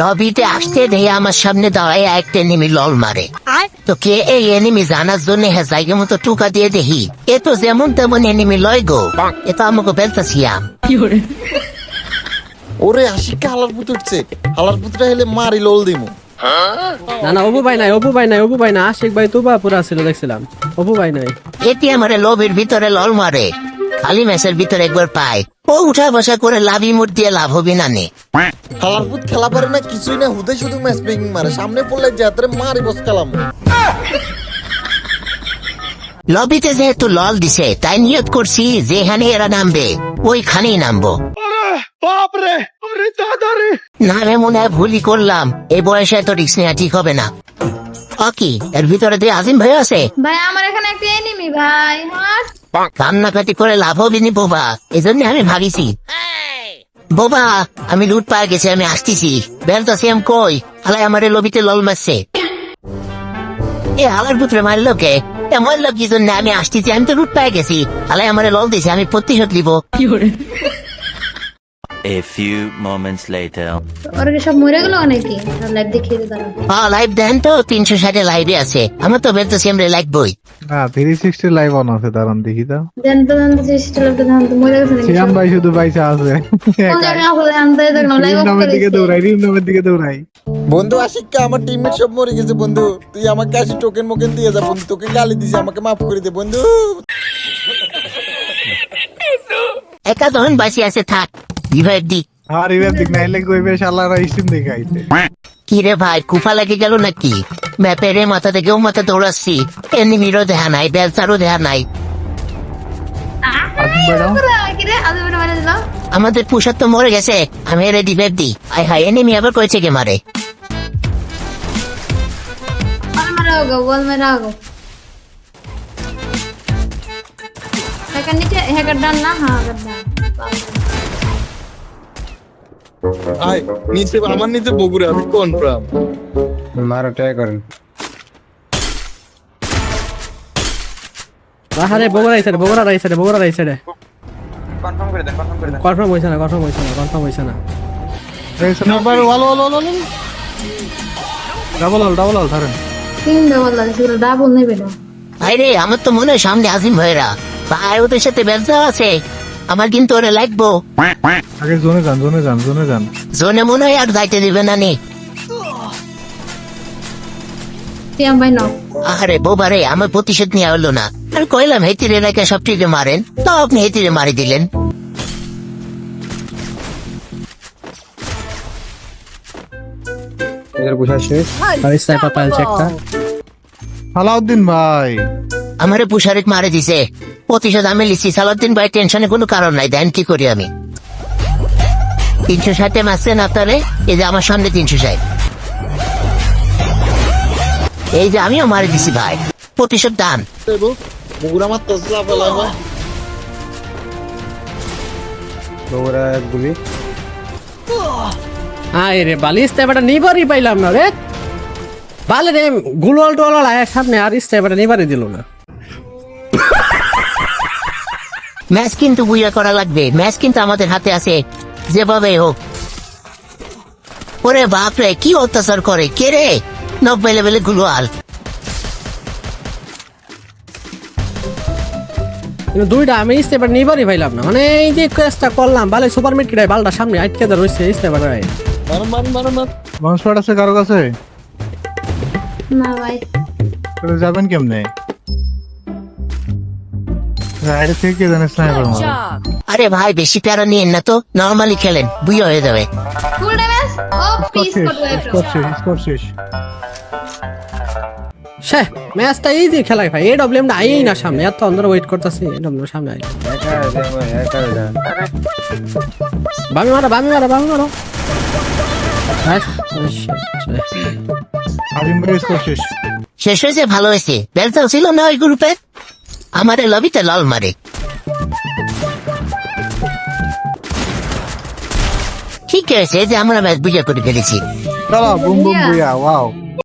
লবিতে আসতে দেয় আমার সামনে দাঁড়ায় একটা এনিমি লল মারে। তো কে এই এনিমি জানার জন্য হ্যাঁ জায়গা মতো টুকা দিয়ে দেখি। এ তো যেমন তেমন এনিমি লয় গো। এ তো আমাকে বেলতাছিয়াম ওরে? আশিককে হালার পুত উঠছে। হালার পুতটা হলে মারি লোল দিমু। না না অপু ভাই নাই অপু ভাই নাই অপু ভাই না আশিক ভাই তুবা পুরা ছিল দেখছিলাম। অপু ভাই নাই। এটি আমার লবির ভিতরে লল মারে। খালি ম্যাচের ভিতরে একবার পায়। ও উঠা বসা করে লাভি মুট দিয়ে লাভ হবি না নে। হালার পুত খেলা পারে না কিছুই না হুদে শুধু ম্যাচ মেকিং মারে। সামনে পড়লে যাত্রে মারি বস খেলাম লবিতে যেহেতু লল দিছে তাই নিয়ত করছি যেখানে এরা নামবে ওইখানেই নামবো। না রে মনে হয় ভুলই করলাম এই বয়সে এত রিক্স নেওয়া ঠিক হবে না। ও কি এর ভিতরে দিয়ে আজিম ভাই আছে? ভাই আমার এখানে একটা এনিমি ভাই। হাট কান্নাকাটি করে লাভ হবে নি বোবা এই জন্য আমি ভাবিছি বোবা আমি লুট পায়ে গেছি আমি আসতেছি। বেলতাছি আমি কই আলাই আমার লবিতে লল মারছে। এ আলার পুত্রে মারলো কে? মারলো কি জন্য? আমি আসতেছি আমি তো লুট পায়ে গেছি। আলাই আমার লল দিছে আমি প্রতিশোধ নিব। A few moments later. ওরা কি সব মরে গেল নাকি? লাইভ দেখিয়ে দে হ্যাঁ লাইভ দেন তো তিনশো ষাটে লাইভে আছে। আমার তো বেলতাছি আমরা লাইভ বই। হ্যাঁ থ্রি সিক্সটি লাইভ অন আছে দাঁড়ান দেখি তো। জানতে জানতে চেষ্টা লাগতে জানতে মরে গেছে নাকি সিয়াম ভাই শুধু বাইচা আছে। কোন দেখলাম লাইভ অফ করে দিকে দৌড়াই রিম নামের দিকে দৌড়াই। বন্ধু আশিককে আমার টিমমেট সব মরে গেছে বন্ধু। তুই আমাকে আসি টোকেন মোকেন দিয়ে যা বন্ধু। তোকে গালি দিছি আমাকে মাফ করে দে বন্ধু। একা তখন বাসি আছে থাক। রিভাইভ দি আর এবার দিক নাইলে কইবে শালারা স্টিম দেখে কি রে ভাই কুফা লাগে গেল নাকি? ম্যাপের মাথা থেকেও মাথা দৌড়াচ্ছি। এনিমিরও দেখা নাই বেলসারও দেখা নাই। আমাদের পুষার তো মরে গেছে। আমি এর রিভাইভ দি আই হাই এনিমি আবার কয়েছে কে মারে? হ্যাকার নিচে হ্যাকার ডান না? হ্যাঁ হ্যাকার ডান। আয় নিচে আমার নিচে বগুড়ে আমি কনফার্ম মারো ট্রাই করেন। আরে বগুড়া বগুড়া বগুড়া আইছে রে কনফার্ম করে দেন কনফার্ম করে দেন। কনফার্ম হইছে না কনফার্ম হইছে না কনফার্ম হইছে না। এই wall wall wall wall double all double all ধরেন। তিন ডাবল ডাবল নেবে না। ভাই রে আমার তো মনে হয় সামনে আজিম ভাইরা। ভাই ওদের সাথে বেলসা আছে। আমার কিন্তু ওরা লাগবো। আগে জোনে যান জোনে যান জোনে যান। জোনে মনে হয় আর যাইতে দিবে না নে। আরে বোবারে আমার প্রতিশোধ নেওয়া হলো না। আর কইলাম হেতির এলাকায় সব টিকে মারেন। তাও আপনি হেতিরে মারি দিলেন। সালাউদ্দিন ভাই। আমারে পুষারিক মারে দিছে। প্রতিশোধ আমি লিখছি সালাউদ্দিন ভাই টেনশনে কোনো কারণ নাই। দেন কি করি আমি? তিনশো ষাটে মারছেন আপনারে এই যে আমার সামনে তিনশো ষাট। এই যে আমিও মারে দিছি ভাই। প্রতিশোধ দান হয় আয় রে বালি স্নাইপারটা নিবারই পাইলাম না রে। বালে রে গুলওয়াল টোয়াল আয় সামনে আর স্নাইপারটা নিবারই দিল না। ম্যাচ কিন্তু বুঝা করা লাগবে। ম্যাচ কিন্তু আমাদের হাতে আছে। যেভাবে হোক। ওরে বাপরে কি অত্যাচার করে? কে রে? নব্বই লেভেলে গুলোয়াল। কিন্তু দুইটা আমি নিবারই পাইলাম না। মানে এই যে কেসটা করলাম বালে সুপার মিটকিটাই বালটা সামনে আটকে ধরে রয়েছে মার লঞ্চ প্যাড আছে কারও কাছে? না ভাই। তাহলে যাবেন কেমনে? রাইডে থেকে কে জানে স্নাইপার মারে আরে ভাই বেশি প্যারা নিয়েন না তো নর্মালি খেলেন বুঝে হয়ে যাবে। ফুল ড্যামেজ ও পিস শেষ করবে স্কোর শেষ স্কোর শেষ। সে ম্যাচটা এই খেলাই ভাই এ ডব্লিউএমটা আইই না সামনে এত ওয়েট করতেছি এ ডব্লিউ সামনে আই বামি মারো বামি মারো বামি মারো। শেষ। শেষ হয়েছে ভালো হয়েছে। বেলটাও ছিল না ওই গ্রুপে আমারে লবিতে লাল মারে। ঠিক আছে যে আমরা ম্যাচ বুঝা করে ফেলেছি। বুম বুম বুয়া ওয়াও।